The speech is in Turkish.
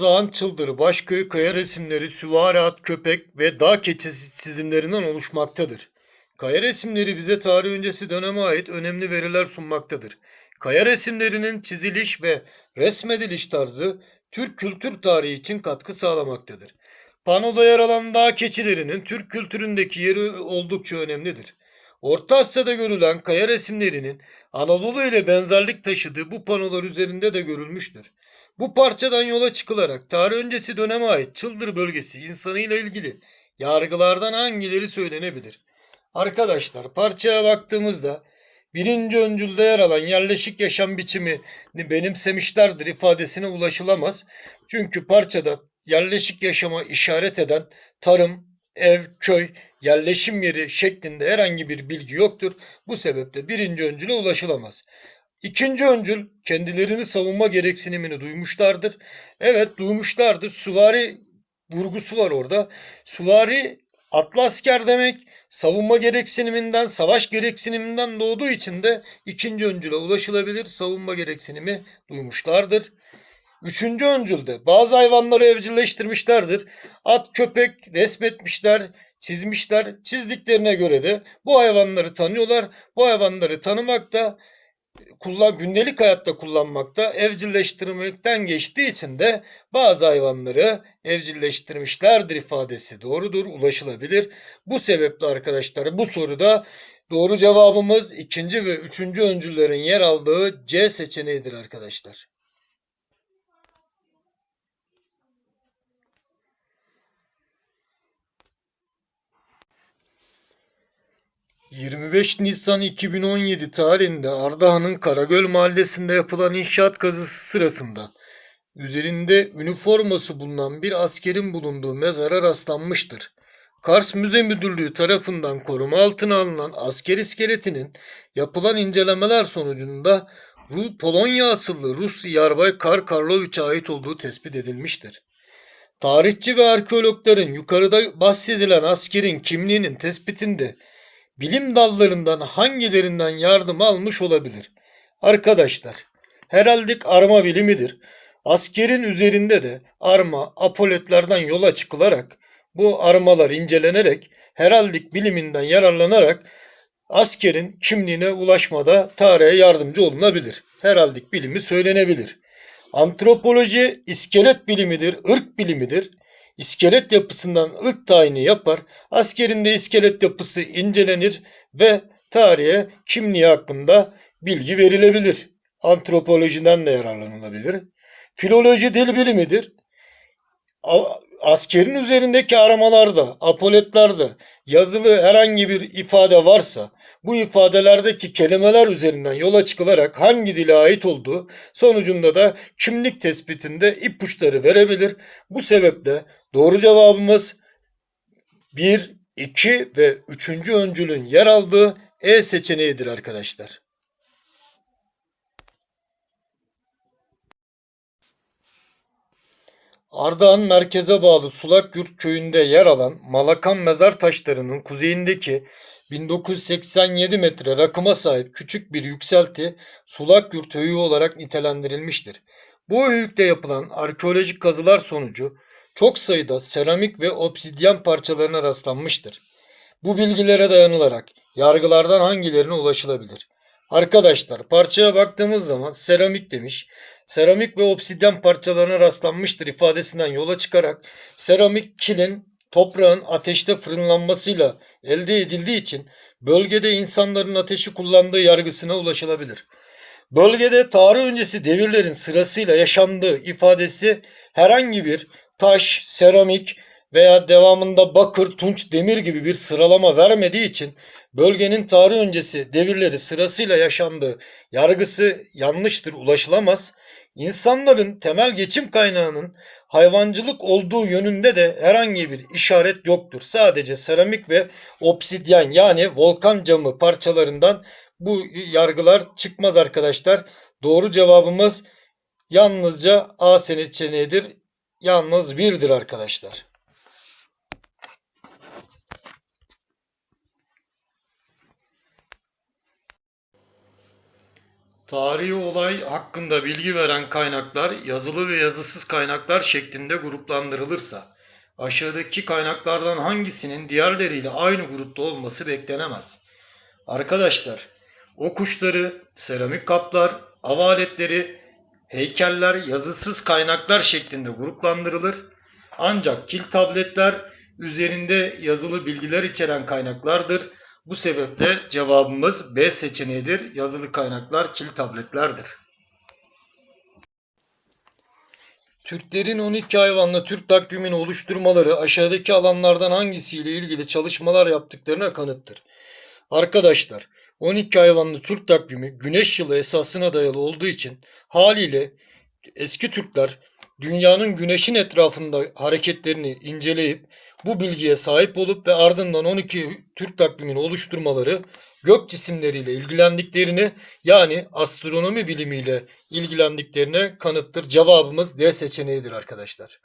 Ardahan Çıldır Başköy kaya resimleri süvari at, köpek ve dağ keçisi çizimlerinden oluşmaktadır. Kaya resimleri bize tarih öncesi döneme ait önemli veriler sunmaktadır. Kaya resimlerinin çiziliş ve resmediliş tarzı Türk kültür tarihi için katkı sağlamaktadır. Panoda yer alan dağ keçilerinin Türk kültüründeki yeri oldukça önemlidir. Orta Asya'da görülen kaya resimlerinin Anadolu ile benzerlik taşıdığı bu panolar üzerinde de görülmüştür. Bu parçadan yola çıkılarak tarih öncesi döneme ait Çıldır bölgesi insanıyla ilgili yargılardan hangileri söylenebilir? Arkadaşlar parçaya baktığımızda birinci öncülde yer alan yerleşik yaşam biçimini benimsemişlerdir ifadesine ulaşılamaz. Çünkü parçada yerleşik yaşama işaret eden tarım, ev, köy, yerleşim yeri şeklinde herhangi bir bilgi yoktur. Bu sebeple birinci öncüle ulaşılamaz. İkinci öncül kendilerini savunma gereksinimini duymuşlardır. Evet duymuşlardır. Süvari vurgusu var orada. Süvari atlı asker demek savunma gereksiniminden, savaş gereksiniminden doğduğu için de ikinci öncüle ulaşılabilir. Savunma gereksinimi duymuşlardır. Üçüncü öncülde bazı hayvanları evcilleştirmişlerdir. At, köpek resmetmişler, çizmişler. Çizdiklerine göre de bu hayvanları tanıyorlar. Bu hayvanları tanımak da kullan, gündelik hayatta kullanmakta evcilleştirmekten geçtiği için de bazı hayvanları evcilleştirmişlerdir ifadesi doğrudur, ulaşılabilir. Bu sebeple arkadaşlar bu soruda doğru cevabımız ikinci ve üçüncü öncüllerin yer aldığı C seçeneğidir arkadaşlar. 25 Nisan 2017 tarihinde Ardahan'ın Karagöl mahallesinde yapılan inşaat kazısı sırasında üzerinde üniforması bulunan bir askerin bulunduğu mezara rastlanmıştır. Kars Müze Müdürlüğü tarafından koruma altına alınan asker iskeletinin yapılan incelemeler sonucunda Polonya asıllı Rus Yarbay Kar Karloviç'e ait olduğu tespit edilmiştir. Tarihçi ve arkeologların yukarıda bahsedilen askerin kimliğinin tespitinde bilim dallarından hangilerinden yardım almış olabilir? Arkadaşlar, heraldik arma bilimidir. Askerin üzerinde de arma, apoletlerden yola çıkılarak bu armalar incelenerek heraldik biliminden yararlanarak askerin kimliğine ulaşmada tarihe yardımcı olunabilir. Heraldik bilimi söylenebilir. Antropoloji iskelet bilimidir, ırk bilimidir. İskelet yapısından ırk tayini yapar. Askerinde iskelet yapısı incelenir ve tarihe kimliği hakkında bilgi verilebilir. Antropolojiden de yararlanılabilir. Filoloji dil bilimidir. Askerin üzerindeki aramalarda, apoletlerde yazılı herhangi bir ifade varsa bu ifadelerdeki kelimeler üzerinden yola çıkılarak hangi dile ait olduğu sonucunda da kimlik tespitinde ipuçları verebilir. Bu sebeple doğru cevabımız 1, 2 ve 3. öncülün yer aldığı E seçeneğidir arkadaşlar. Ardahan merkeze bağlı Sulakyurt köyünde yer alan Malakan mezar taşlarının kuzeyindeki 1987 metre rakıma sahip küçük bir yükselti Sulakyurt Höyüğü olarak nitelendirilmiştir. Bu höyükte yapılan arkeolojik kazılar sonucu çok sayıda seramik ve obsidyen parçalarına rastlanmıştır. Bu bilgilere dayanılarak yargılardan hangilerine ulaşılabilir? Arkadaşlar parçaya baktığımız zaman seramik demiş. Seramik ve obsidyen parçalarına rastlanmıştır ifadesinden yola çıkarak seramik kilin toprağın ateşte fırınlanmasıyla elde edildiği için bölgede insanların ateşi kullandığı yargısına ulaşılabilir. Bölgede tarih öncesi devirlerin sırasıyla yaşandığı ifadesi herhangi bir taş, seramik veya devamında bakır, tunç, demir gibi bir sıralama vermediği için bölgenin tarih öncesi devirleri sırasıyla yaşandığı yargısı yanlıştır, ulaşılamaz. İnsanların temel geçim kaynağının hayvancılık olduğu yönünde de herhangi bir işaret yoktur. Sadece seramik ve obsidyen yani volkan camı parçalarından bu yargılar çıkmaz arkadaşlar. Doğru cevabımız yalnızca A seçeneğidir. Yalnız birdir arkadaşlar. Tarihi olay hakkında bilgi veren kaynaklar yazılı ve yazısız kaynaklar şeklinde gruplandırılırsa aşağıdaki kaynaklardan hangisinin diğerleriyle aynı grupta olması beklenemez. Arkadaşlar, o kuşları, seramik kaplar, av aletleri, heykeller yazısız kaynaklar şeklinde gruplandırılır. Ancak kil tabletler üzerinde yazılı bilgiler içeren kaynaklardır. Bu sebeple cevabımız B seçeneğidir. Yazılı kaynaklar kil tabletlerdir. Türklerin 12 hayvanla Türk takvimini oluşturmaları aşağıdaki alanlardan hangisiyle ilgili çalışmalar yaptıklarına kanıttır. Arkadaşlar 12 hayvanlı Türk takvimi güneş yılı esasına dayalı olduğu için haliyle eski Türkler dünyanın güneşin etrafında hareketlerini inceleyip bu bilgiye sahip olup ve ardından 12 Türk takvimini oluşturmaları gök cisimleriyle ilgilendiklerini yani astronomi bilimiyle ilgilendiklerine kanıttır. Cevabımız D seçeneğidir arkadaşlar.